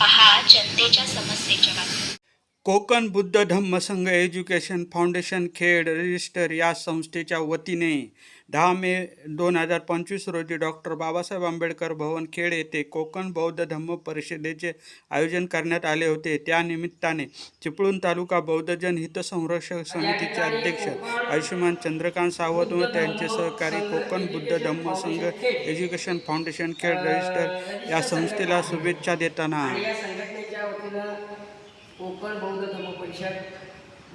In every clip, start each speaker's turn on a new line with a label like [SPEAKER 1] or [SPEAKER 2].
[SPEAKER 1] पहा जनतेच्या समस्येच्या बाबतीत.
[SPEAKER 2] कोकण बुद्ध धम्म संघ एज्युकेशन फाउंडेशन खेड रजिस्टर या संस्थेच्या वतीने दहा मे दोन हजार पंचवीस रोजी डॉक्टर बाबासाहेब आंबेडकर भवन खेड येथे कोकण बौद्ध धम्म परिषदेचे आयोजन करण्यात आले होते. त्या निमित्ताने चिपळूण तालुका बौद्धजन हितसंरक्षक समितीचे अध्यक्ष आयुष्यमान चंद्रकांत सावंत व त्यांचे सहकारी कोकण बुद्ध धम्म संघ एज्युकेशन फाउंडेशन खेड रजिस्टर या संस्थेला शुभेच्छा देताना
[SPEAKER 3] कोकण बौद्ध धर्म परिषद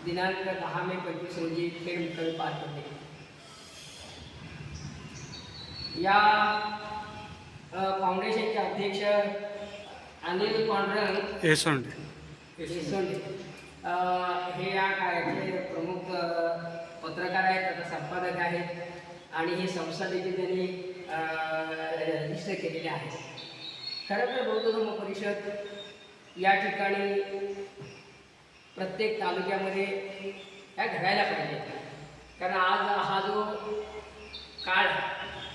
[SPEAKER 3] दिनांक दहा मे पंचवीस रोजी खेड मुक्कामी पार पडले. या फाउंडेशनचे अध्यक्ष अनिल
[SPEAKER 2] येसोंडे.
[SPEAKER 3] अ, हे या कार्याचे प्रमुख पत्रकार आहेत आता संपादक आहेत आणि ही संस्था देखील त्यांनी रजिस्टर केलेली आहे खरं तर बौद्ध धर्म परिषद या ठिकाणी प्रत्येक तालुक्यामध्ये ह्या घडायला पाहिजे. कारण आज हा जो काळ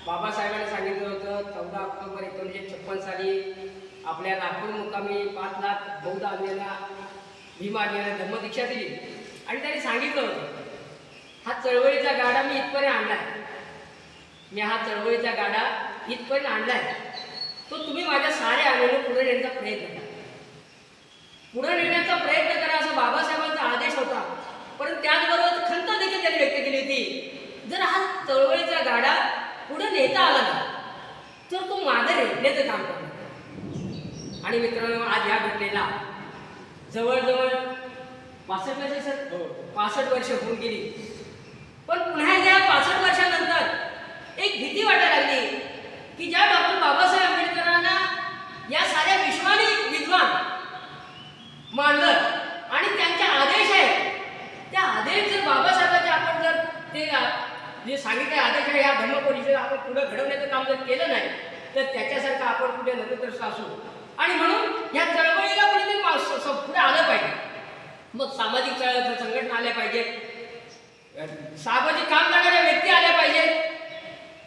[SPEAKER 3] बाबासाहेबांनी सांगितलं होतं चौदा ऑक्टोबर एकोणीसशे छप्पन साली आपल्या नागपूर मुकामी पाच लाख बौद्ध आणलेला भीमा आणलेला धर्मदीक्षा दिली. आणि त्यांनी सांगितलं होतं हा चळवळीचा गाडा मी इथपर्यंत आणलाय मी हा चळवळीचा गाडा इथपर्यंत आणलाय तो तुम्ही माझ्या सारे आलेलो पुढे नेण्याचा प्रयत्न करा. पुढे नेण्याचा प्रयत्न करा असा बाबासाहेबांचा आदेश होता. पण त्याचबरोबर खंत देखील त्यांनी व्यक्त केली होती. जर हा चळवळीचा गाडा पुढे नेता आला ना तर तो मागे रेटण्याचं काम करतो आणि मित्रांनो आज या घटनेला जवळजवळ पासष्ट वर्ष सर पासष्ट वर्ष होऊन गेली. पण पुन्हा या पासष्ट वर्षानंतर एक भीती वाटायला लागली की ज्या डॉक्टर बाबासाहेब आंबेडकरांना या साऱ्या विश्वाने विद्वान मानलं आणि त्यांचे आदेश आहेत त्या आदेश जर बाबासाहेबांचे आपण जर ते आ- जे सांगितले आदेश आहे या धर्म परिषद आपण पुढे घडवण्याचं काम जर केलं नाही तर त्याच्यासारखं आपण कुठे नतद्रष्ट असू. आणि म्हणून या चळवळीला कुठेतरी पुढे आलं पाहिजे. मग सामाजिक चळ संघटना आल्या पाहिजेत सामाजिक काम करणाऱ्या व्यक्ती आल्या पाहिजेत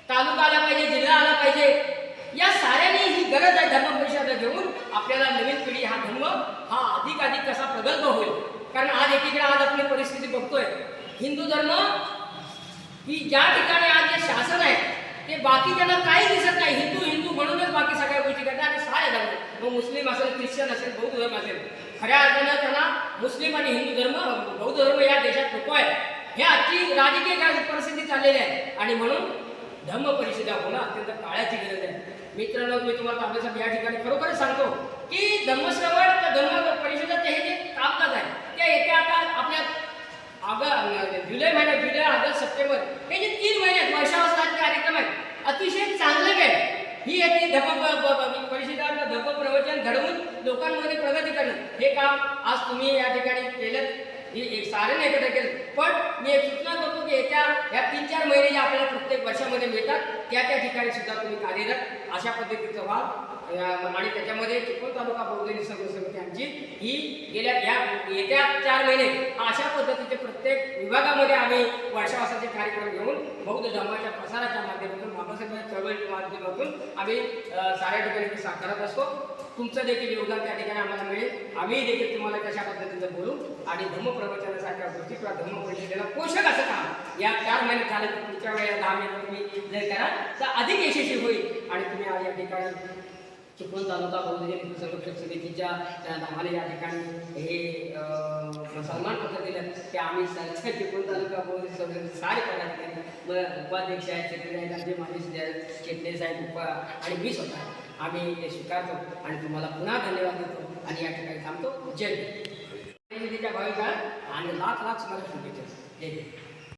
[SPEAKER 3] तालुका आला पाहिजे जिल्हा आला पाहिजे. या साऱ्यांनी ही गरज आहे धर्म परिषद घेऊन. आपल्याला नवीन पिढी हा धर्म हा अधिकाधिक कसा प्रगल्भ होईल? कारण आज एकीकडे आज आपली परिस्थिती बघतोय. हिंदू धर्म की ज्या ठिकाणी आज जे शासन आहे ते बाकी त्यांना काही दिसत नाही. हिंदू हिंदू म्हणूनच बाकी सगळ्या गोष्टी करतात आणि सारे धर्म. मग मुस्लिम असेल ख्रिश्चन असेल बौद्ध धर्म असेल खऱ्या अर्थानं त्यांना मुस्लिम आणि हिंदू धर्म बौद्ध धर्म या देशात नको आहे. हे आजची राजकीय परिस्थिती चाललेली आहे? आणि म्हणून धम्म परिषदा होणं अत्यंत काळाची गरज आहे. मित्रांनो मी तुम्हाला ताब्यासाठी या ठिकाणी खरोखरच सांगतो की धम्मश्रवण त्या धम्म परिषदेचे हे जे कामकाज आहे ते येत्या आता आपल्या आग जुलै महिन्यात जुलै ऑगस्ट सप्टेंबर हे जे तीन महिने आहेत वर्षावसाचे कार्यक्रम आहेत अतिशय चांगले आहे ही एक ही धम्म प- प- प- परिषदांना धम्म प्रवचन घडवून लोकांमध्ये प्रगती करणं. हे काम आज तुम्ही या ठिकाणी केलं ही एक सारे एकत्र केलं. पण मी एक सूचना करतो की येत्या या तीन चार महिने जे आपल्याला प्रत्येक वर्षामध्ये मिळतात त्या त्या ठिकाणी सुद्धा तुम्ही कार्यरत. अशा पद्धतीचं व्हा आणि त्याच्यामध्ये चिपळूण तालुका बौद्ध संघ समिती आमची ही गेल्या या येत्या चार महिने अशा पद्धतीचे प्रत्येक विभागामध्ये आम्ही वर्षावासाचे कार्यक्रम घेऊन बौद्ध धर्माच्या प्रसाराच्या माध्यमातून बाबासाहेबांच्या चळवळीच्या माध्यमातून आम्ही साऱ्या ठिकाणी ते करत असतो. तुमचं देखील योगदान त्या ठिकाणी आम्हाला मिळेल. आम्ही देखील तुम्हाला कशा पद्धतीचं बोलू आणि धर्मप्रवचनासारख्या गोष्टी किंवा धर्म परिषदेला पोषक असं काम या चार महिन्यात झालं पुढच्या वेळेला दहा महिन्यात तुम्ही जर करा तर अधिक यशस्वी होईल. आणि तुम्ही या ठिकाणी चिपळूण तालुका बौद्धजन हिंदू संरक्षक समितीच्या त्या आम्हाला या ठिकाणी हे अं, सन्मानपत्र दिलं. ते आम्ही सर्व चिपळूण तालुका बहुजन संरक्षक सारे पदाधिकारी मग उपाध्यक्ष आहेत सेक्रेटरी आहेत आमचे माजी शेटले साहेब उपा आणि मी स्वतः. आम्ही ते स्वीकारतो आणि तुम्हाला पुन्हा धन्यवाद देतो. आणि या ठिकाणी थांबतो. जय हिंद. भाविका आणि लाख लाख मला शुभेच्छा. जय हिंद.